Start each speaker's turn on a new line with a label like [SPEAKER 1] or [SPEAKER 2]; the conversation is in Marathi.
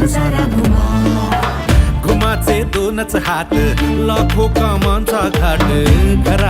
[SPEAKER 1] संसारा घुमा.
[SPEAKER 2] घुमाचे दोनच हात लाखो कामांचा घाट. घरा